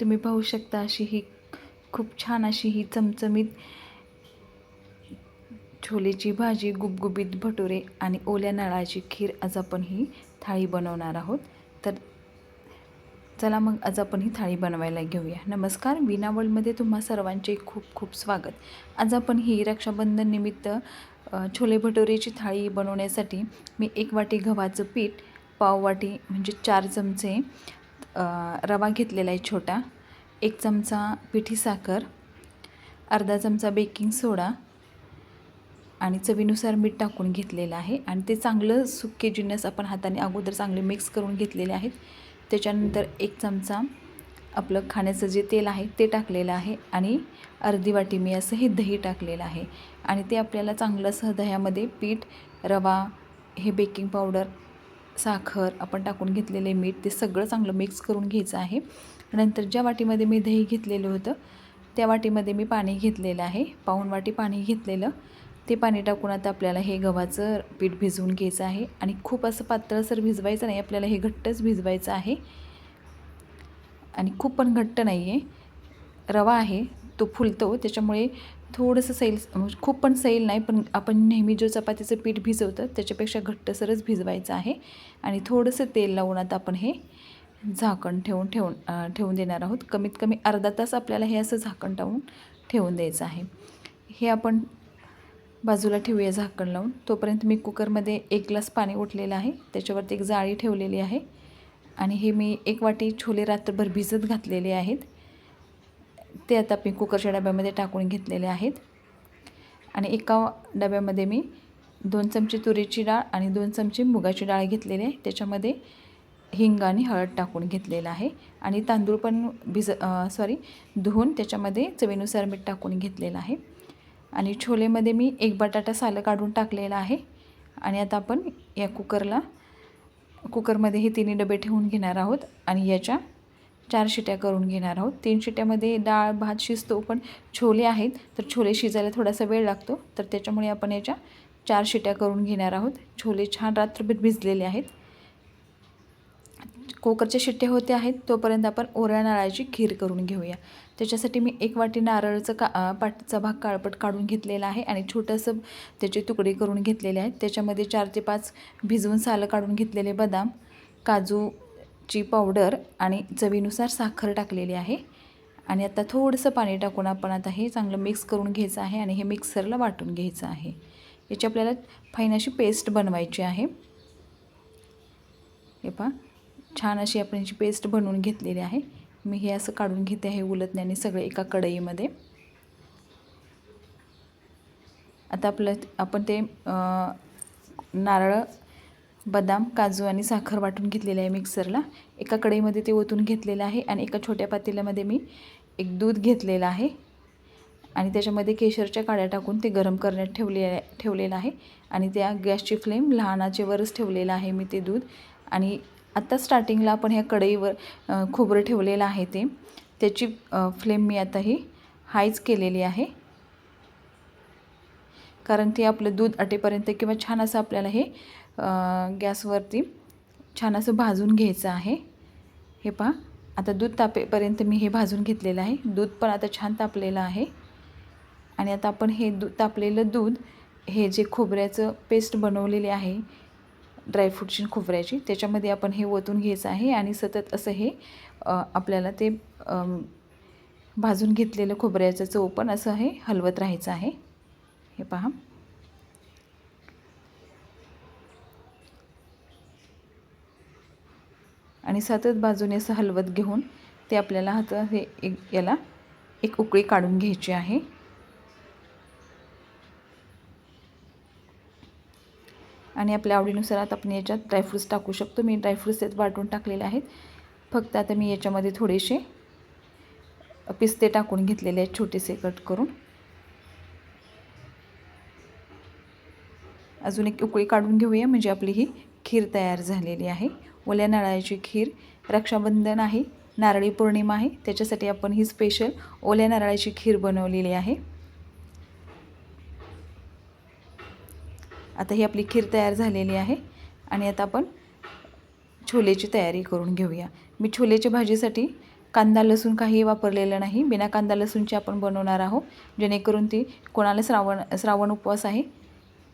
तुम्ही पाहू शकता अशी ही खूप छान अशी ही चमचमीत छोलेची भाजी गुबगुबीत भटुरे आणि ओल्या नळाची खीर आज आपण ही थाळी बनवणार आहोत. तर चला मग आज आपण ही थाळी बनवायला घेऊया. नमस्कार विना वर्ल्डमध्ये तुम्हा सर्वांचे खूप खूप स्वागत. आज आपण ही रक्षाबंधन निमित्त छोले भटुरेची थाळी बनवण्यासाठी मी एक वाटी गव्हाचं पीठ पाव वाटी म्हणजे चार चमचे रवा घेतलेला आहे छोटा. एक चमचा पिठी साखर अर्धा चमचा बेकिंग सोडा आणि चवीनुसार मीठ टाकून घेतलेलं आहे. आणि ते चांगलं सुके जिन्नस आपण हाताने अगोदर चांगले मिक्स करून घेतलेले आहेत. त्याच्यानंतर एक चमचा आपलं खाण्याचं जे तेल आहे ते टाकलेलं आहे आणि अर्धी वाटी मी असं हे दही टाकलेलं आहे. आणि ते आपल्याला चांगलं असं दह्यामध्ये पीठ रवा हे बेकिंग पावडर साखर आपण टाकून घेतलेले मीठ ते सगळं चांगलं मिक्स करून घ्यायचं आहे. नंतर ज्या वाटीमध्ये मी दही घेतलेलं होतं त्या वाटीमध्ये मी पाणी घेतलेलं आहे. पाऊण वाटी पाणी घेतलेलं. ते पाणी टाकून आता आपल्याला हे गव्हाचं पीठ भिजवून घ्यायचं आहे. आणि खूप असं पातळसर भिजवायचं नाही आपल्याला हे घट्टच भिजवायचं आहे. आणि खूप पण घट्ट नाही आहे. रवा आहे तो फुलतो. त्याच्यामुळे थोडंसं सैल म्हणजे खूप पण सैल नाही पण आपण नेहमी जो चपातीचं पीठ भिजवतं त्याच्यापेक्षा घट्टसरच भिजवायचं आहे. आणि थोडंसं तेल लावून आता आपण हे झाकण ठेवून ठेवून ठेवून देणार आहोत. कमीत कमी अर्धा तास आपल्याला हे असं झाकण टावून ठेवून द्यायचं आहे. हे आपण बाजूला ठेवूया झाकण लावून. तोपर्यंत मी कुकरमध्ये एक ग्लास पाणी ओतलेलं आहे. त्याच्यावरती एक जाळी ठेवलेली आहे. आणि हे मी एक वाटी छोले रात्रभर भिजत घातलेले आहेत. ते आता मी कुकरच्या डब्यामध्ये टाकून घेतलेले आहेत. आणि एका डब्यामध्ये मी दोन चमचे तुरीची डाळ आणि दोन चमचे मुगाची डाळ घेतलेली आहे. त्याच्यामध्ये हिंग आणि हळद टाकून घेतलेलं आहे. आणि तांदूळ पण भिज सॉरी धुवून त्याच्यामध्ये चवीनुसार मीठ टाकून घेतलेलं आहे. आणि छोलेमध्ये मी एक बटाटा सालं काढून टाकलेला आहे. आणि आता आपण या कुकरला कुकरमध्ये हे तिन्ही डबे ठेवून घेणार आहोत. आणि याच्या चार शिट्या करून घेणार आहोत. तीन शिट्यामध्ये डाळ भात शिजतो पण छोले आहेत. तर छोले शिजायला थोडासा वेळ लागतो. तर त्याच्यामुळे आपण याच्या चार शिट्या करून घेणार आहोत. छोले छान रात्रभर भिजलेले आहेत. कुकरच्या शिट्ट्या होत्या आहेत. तोपर्यंत आपण ओऱ्या नारळाची खीर करून घेऊया. त्याच्यासाठी मी एक वाटी नारळाचं का पाटीचा पाटचा भाग काळपट काढून घेतलेला आहे आणि छोटंसं त्याचे तुकडे करून घेतलेले आहेत. त्याच्यामध्ये चार ते पाच भिजवून सालं काढून घेतलेले बदाम काजू ची पावडर आणि चवीनुसार साखर टाकलेली आहे. आणि आता थोडंसं पाणी टाकून आपण आता हे चांगलं मिक्स करून घ्यायचं आहे आणि हे मिक्सरला वाटून घ्यायचं आहे. याची आपल्याला फाईन अशी पेस्ट बनवायची आहे. हे पहा छान अशी आपण याची पेस्ट बनवून घेतलेली आहे. मी हे असं काढून घेते आहे उलटण्याने सगळे एका कढईमध्ये. आता आपलं आपण ते नारळ बदाम काजू आणि साखर वाटून घेतलेलं आहे मिक्सरला. एका कढईमध्ये ते ओतून घेतलेलं आहे आणि एका छोट्या पातेल्यामध्ये मी एक दूध घेतलेलं आहे. आणि त्याच्यामध्ये केशरच्या काड्या टाकून ते गरम करण्यात ठेवले ठेवलेलं आहे. आणि त्या गॅसची फ्लेम लहानाचेवरच ठेवलेलं आहे मी ते दूध. आणि आत्ता स्टार्टिंगला आपण ह्या कढईवर खोबरं ठेवलेलं आहे ते. त्याची फ्लेम मी आता ही हायच केलेली आहे. कारण ते आपलं दूध आटेपर्यंत किंवा छान असं आपल्याला हे गॅसवरती छान असं भाजून घ्यायचं आहे. हे पहा आता दूध तापेपर्यंत मी हे भाजून घेतलेलं आहे. दूध पण आता छान तापलेलं आहे. आणि आता आपण हे दूध तापलेलं दूध हे जे खोबऱ्याचं पेस्ट बनवलेले आहे ड्रायफ्रूटची खोबऱ्याची त्याच्यामध्ये आपण हे ओतून घ्यायचं आहे आणि सतत असं हे आपल्याला ते भाजून घेतलेलं खोबऱ्याचं चव पण असं हे हलवत राहायचं आहे. हे पहा. आणि सतत बाजूने असं हलवत घेऊन ते आपल्याला आता हे एक याला एक उकळी काढून घ्यायची आहे. आणि आपल्या आवडीनुसार आता आपण याच्यात ड्रायफ्रूट्स टाकू शकतो. मी ड्रायफ्रूट्स यात वाटून टाकलेले आहेत. फक्त आता मी याच्यामध्ये थोडेसे पिस्ते टाकून घेतलेले आहेत छोटेसे कट करून. अजून एक उकळी काढून घेऊया. म्हणजे आपली ही खीर तयार झालेली आहे. ओल्या नारळाची खीर रक्षाबंधन आहे नारळी पौर्णिमा आहे त्याच्यासाठी आपण ही स्पेशल ओल्या नारळाची खीर बनवलेली आहे. आता ही आपली खीर तयार झालेली आहे आणि आता आपण छोलेची तयारी करून घेऊया. मी छोलेच्या भाजीसाठी कांदा लसूण काही वापरलेलं नाही. बिना कांदा लसूणची आपण बनवणार आहोत. जेणेकरून ती कोणाला श्रावण श्रावण उपवास आहे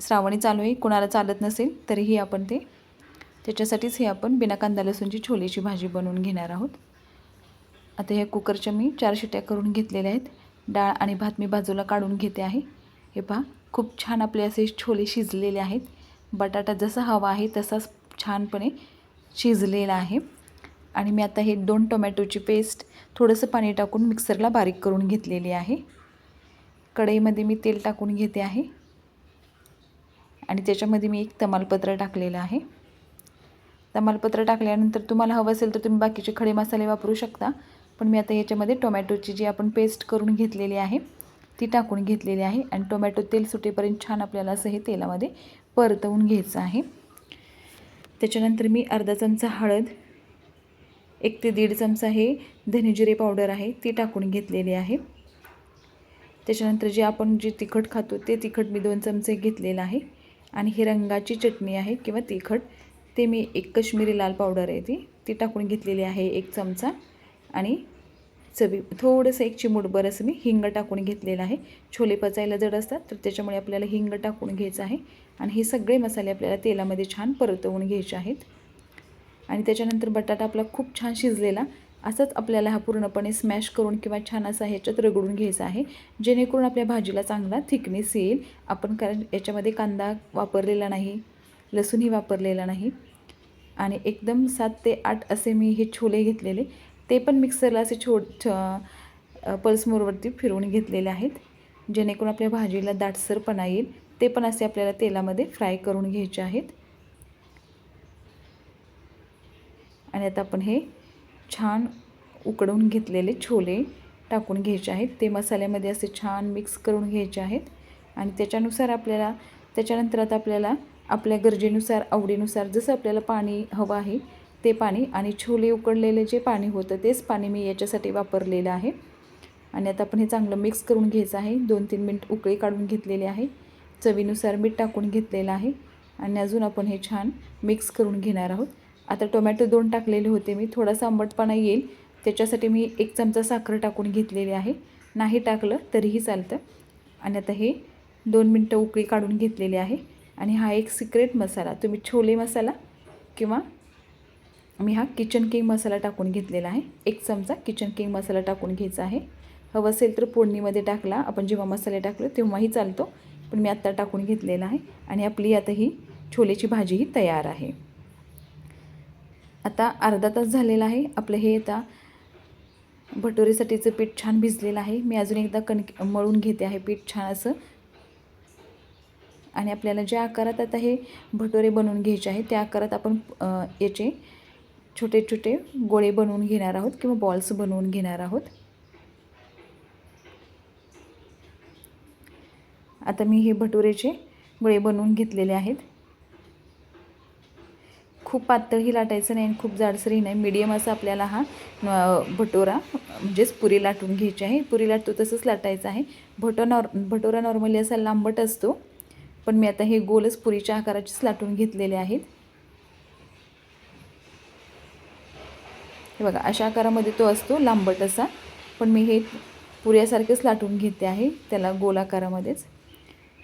श्रावणी चालू आहे कोणाला चालत नसेल तरीही आपण ते त्याच्यासाठीच हे आपण बिना कांदा लसूणची छोलेची भाजी बनवून घेणार आहोत. आता ह्या कुकरच्या मी चार शिट्या करून घेतलेल्या आहेत. डाळ आणि भात मी बाजूला काढून घेते आहे. हे पहा खूप छान आपले असे छोले शिजलेले आहेत. बटाटा जसा हवा आहे तसाच छानपणे शिजलेला आहे. आणि मी आता हे दोन टोमॅटोची पेस्ट थोडंसं पाणी टाकून मिक्सरला बारीक करून घेतलेली आहे. कढईमध्ये मी तेल टाकून घेते आहे. आणि त्याच्यामध्ये मी एक तमालपत्र टाकलेलं आहे. तमालपत्र टाकल्यानंतर तुम्हाला हवं असेल तर तुम्ही बाकीचे खडे मसाले वापरू शकता. पण मी आता याच्यामध्ये टोमॅटोची जी आपण पेस्ट करून घेतलेली आहे ती टाकून घेतलेली आहे. आणि टोमॅटो तेल सुटेपर्यंत छान आपल्याला असं हे तेलामध्ये परतवून घ्यायचं आहे. त्याच्यानंतर मी अर्धा चमचा हळद एक ते दीड चमचा हे धनेजिरे पावडर आहे ती टाकून घेतलेली आहे. त्याच्यानंतर जे आपण जे तिखट खातो ते तिखट मी दोन चमचे घेतलेलं आहे. आणि ही रंगाची चटणी आहे किंवा तिखट. ते मी एक कश्मीरी लाल पावडर आहे ती ती टाकून घेतलेली आहे एक चमचा. आणि चवी थोडंसं एक चिमूटभर असं मी हिंग टाकून घेतलेलं आहे. छोले पचायला जड असतात तर त्याच्यामुळे आपल्याला हिंग टाकून घ्यायचं आहे. आणि हे सगळे मसाले आपल्याला तेलामध्ये छान परतवून घ्यायचे आहेत. आणि त्याच्यानंतर बटाटा आपला खूप छान शिजलेला असंच आपल्याला हा पूर्णपणे स्मॅश करून किंवा छान असा ह्याच्यात रगडून घ्यायचा आहे. जेणेकरून आपल्या भाजीला चांगला थिकनेस येईल. आपण कारण याच्यामध्ये कांदा वापरलेला नाही. लसूणही वापरलेला नाही. आणि एकदम सात ते आठ असे मी हे छोले घेतलेले. ते पण मिक्सरला असे छो छ फिरवून घेतलेले आहेत. जेणेकरून आपल्या भाजीला दाटसरपणा येईल. ते पण असे आपल्याला तेलामध्ये फ्राय करून घ्यायचे आहेत. आणि आता आपण हे छान उकडवून घेतलेले छोले टाकून घ्यायचे आहेत. ते मसाल्यामध्ये असे छान मिक्स करून घ्यायचे आहेत. आणि त्याच्यानुसार आपल्याला त्याच्यानंतर आता आपल्याला आपल्या गरजेनुसार आवडीनुसार जसं आपल्याला पाणी हवं आहे ते पाणी आणि छोले उकडलेले जे पाणी होतं तेच पाणी मी याच्यासाठी वापरलेलं आहे. आणि आता आपण हे चांगलं मिक्स करून घ्यायचं आहे. दोन तीन मिनिट उकळी काढून घेतलेले आहे. चवीनुसार मीठ टाकून घेतलेलं आहे. आणि अजून आपण हे छान मिक्स करून घेणार आहोत. आता टोमॅटो दोन टाकलेले होते मी. थोडासा आंबटपणा येईल. त्याच्यासाठी मी एक चमचा साखर टाकून घेतलेली आहे. नाही टाकलं तरीही चालतं. आणि आता हे दोन मिनटं उकळी काढून घेतलेली आहे. आणि हा एक सिक्रेट मसाला तुम्ही छोले मसाला किंवा मी हा किचन किंग मसाला टाकून घेतलेला आहे. एक चमचा किचन किंग मसाला टाकून घ्यायचा आहे. हवं असेल तर फोडणीमध्ये टाकला. आपण जेव्हा मसाले टाकलो तेव्हाही चालतो पण मी आत्ता टाकून घेतलेला आहे आणि आपली आता ही छोलेची भाजीही तयार आहे. आता अर्धा तास झालेला आहे. आपलं हे आता भटोरेसाठीचं पीठ छान भिजलेलं आहे. मी अजून एकदा कणक मळून घेते आहे पीठ छान असं. आणि आपल्याला ज्या आकारात आता हे भटोरे बनवून घ्यायचे आहे त्या आकारात आपण याचे छोटे छोटे गोळे बनवून घेणार आहोत किंवा बॉल्स बनवून घेणार आहोत. आता मी हे भटुरेचे गोळे बनवून घेतलेले आहेत. खूप पातळही लाटायचं नाही आणि खूप जाडसरही नाही. मीडियम असा आपल्याला हा भटोरा म्हणजेच पुरी लाटून घ्यायची आहे. पुरी लाटतो तसंच लाटायचं आहे. भटो नॉर भटोरा नॉर्मली असा लांबट असतो. पण मी आता हे गोलच पुरीच्या आकाराचेच लाटून घेतलेले आहेत. हे बघा अशा आकारामध्ये तो असतो लांबट असा पण मी हे पुऱ्यासारखेच लाटून घेते आहे त्याला गोल आकारामध्येच.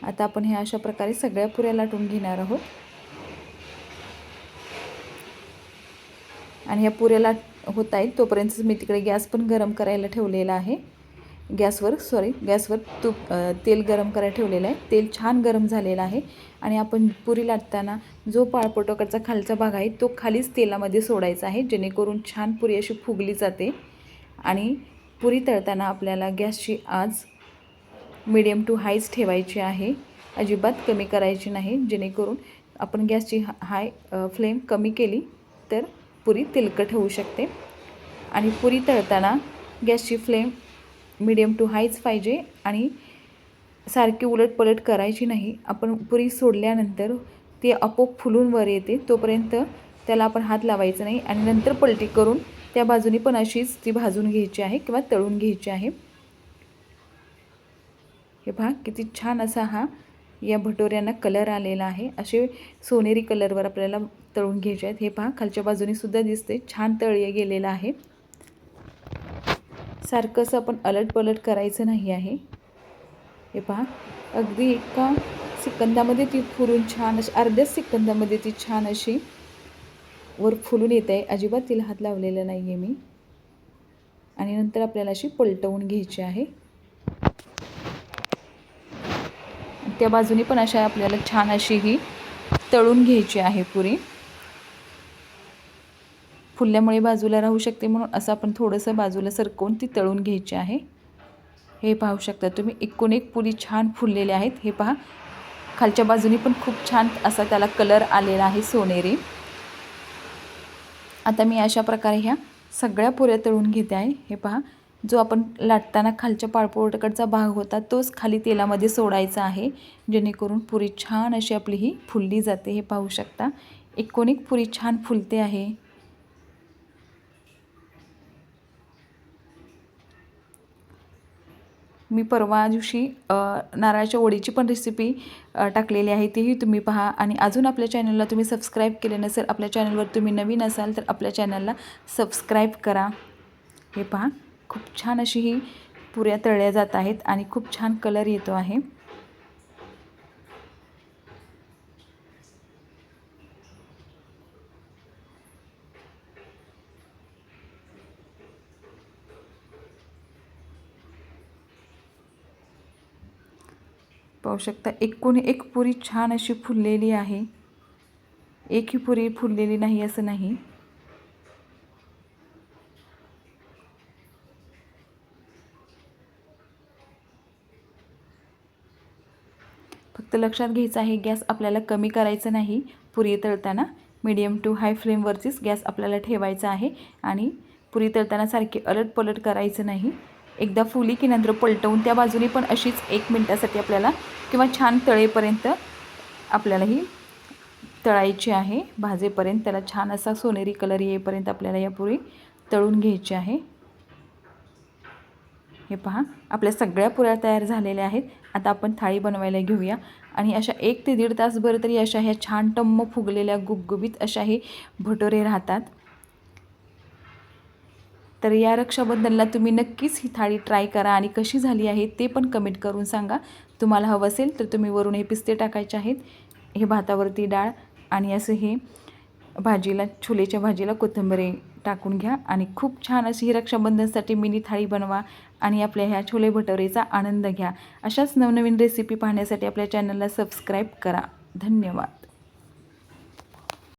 आता आपण हे अशा प्रकारे सगळ्या पुऱ्या लाटून घेणार आहोत. आणि ह्या पुऱ्याला होत आहेत तोपर्यंतच मी तिकडे गॅस पण गरम करायला ठेवलेला आहे. गॅसवर सॉरी गॅसवर तूप तेल गरम करायला ठेवलेलं आहे. तेल छान गरम झालेलं आहे आणि आपण पुरी लाटताना जो पाळपोटोकडचा खालचा भाग आहे तो खालीच तेलामध्ये सोडायचा आहे जेणेकरून छान पुरी अशी फुगली जाते आणि पुरी तळताना आपल्याला गॅसची आज मिडियम टू हायच ठेवायची आहे. अजिबात कमी करायची नाही जेणेकरून आपण गॅसची हाय फ्लेम कमी केली तर पुरी तेलकट होऊ शकते. आणि पुरी तळताना गॅसची फ्लेम मिडियम टू हायच पाहिजे आणि सारखी उलटपलट करायची नाही. आपण पुरी सोडल्यानंतर ती आपोआप फुलून वर येते. तोपर्यंत त्याला आपण हात लावायचा नाही आणि नंतर पलटी करून त्या बाजूनी पण अशीच ती भाजून घ्यायची आहे किंवा तळून घ्यायची आहे. हे पहा किती छान असा हा या भटोऱ्यांना कलर आलेला आहे. असे सोनेरी कलरवर आपल्याला तळून घ्यायचे आहेत. हे पहा खालच्या बाजूने सुद्धा दिसते. छान तळले गेलेलं आहे. सारखंसं आपण अलट पलट करायचं नाही आहे. हे पहा. अगदी एका सिकंदामध्ये ती फुलून छान अशी अर्ध्याच सिकंदामध्ये ती छान अशी वर फुलून येत आहे. अजिबात तिला हात लावलेला नाही आहे मी. आणि नंतर आपल्याला अशी पलटवून घ्यायची आहे. त्या बाजूने पण अशा आपल्याला छान अशी ही तळून घ्यायची आहे पुरी. फुलल्यामुळे बाजूला राहू शकते म्हणून असं आपण थोडंसं बाजूला सरकवून ती तळून घ्यायची आहे. हे पाहू शकता तुम्ही एकूण एक पुरी छान फुललेले आहेत. हे पहा खालच्या बाजूनी पण खूप छान असा त्याला कलर आलेला आहे सोनेरी. आता मी अशा प्रकारे ह्या सगळ्या पुऱ्या तळून घेते आहे. हे पहा जो आपण लाटताना खालच्या पाळपोटकडचा भाग होता तोच खाली तेलामध्ये सोडायचा आहे जेणेकरून पुरी छान अशी आपली ही फुलली जाते. हे पाहू शकता एकूण एक पुरी छान फुलते आहे. मी परवा दिवशी नारळाच्या ओळीची पण रेसिपी टाकलेली आहे तीही तुम्ही पहा. आणि अजून आपल्या चॅनलला तुम्ही सबस्क्राईब केले नसेल आपल्या चॅनलवर तुम्ही नवीन असाल तर आपल्या चॅनलला सबस्क्राईब करा. हे पहा. खूप छान अशी ही पुऱ्या तळल्या जात आहेत आणि खूप छान कलर येतो आहे. पाहू शकता एकूण एक पुरी छान अशी फुललेली आहे. एकही पुरी फुललेली नाही असं नाही. फक्त लक्षात घ्यायचं आहे गॅस आपल्याला कमी करायचं नाही. पुरी तळताना मीडियम टू हाय फ्लेमवरचीच गॅस आपल्याला ठेवायचा आहे आणि पुरी तळताना सारखी अलट पलट करायचं नाही. एकदा फुली की नंतर पलटवून त्या बाजूने पण अशीच एक मिनटासाठी आपल्याला किंवा छान तळेपर्यंत आपल्याला ही तळायची आहे. भाजेपर्यंत त्याला छान असा सोनेरी कलर येईपर्यंत आपल्याला या पुरी तळून घ्यायची आहे. हे पहा आपल्या सगळ्या पुऱ्या तयार झालेल्या आहेत. आता आपण थाळी बनवायला घेऊया. आणि अशा एक ते दीड तासभर तरी अशा ह्या छान टम्म फुगलेल्या गुबगुबीत अशा हे भटोरे राहतात. तर या रक्षाबंधनला तुम्ही नक्कीच ही थाळी ट्राय करा आणि कशी झाली आहे ते पण कमेंट करून सांगा. तुम्हाला हवं असेल तर तुम्ही वरून हे पिस्ते टाकायचे आहेत. हे भातावरती डाळ आणि असं हे भाजीला छोलेच्या भाजीला कोथिंबीर टाकून घ्या आणि खूप छान अशी ही रक्षाबंधनसाठी मिनी थाळी बनवा आणि आपल्या ह्या छोले भटोरेचा आनंद घ्या. अशाच नवनवीन रेसिपी पाहण्यासाठी आपल्या चॅनलला सबस्क्राईब करा. धन्यवाद.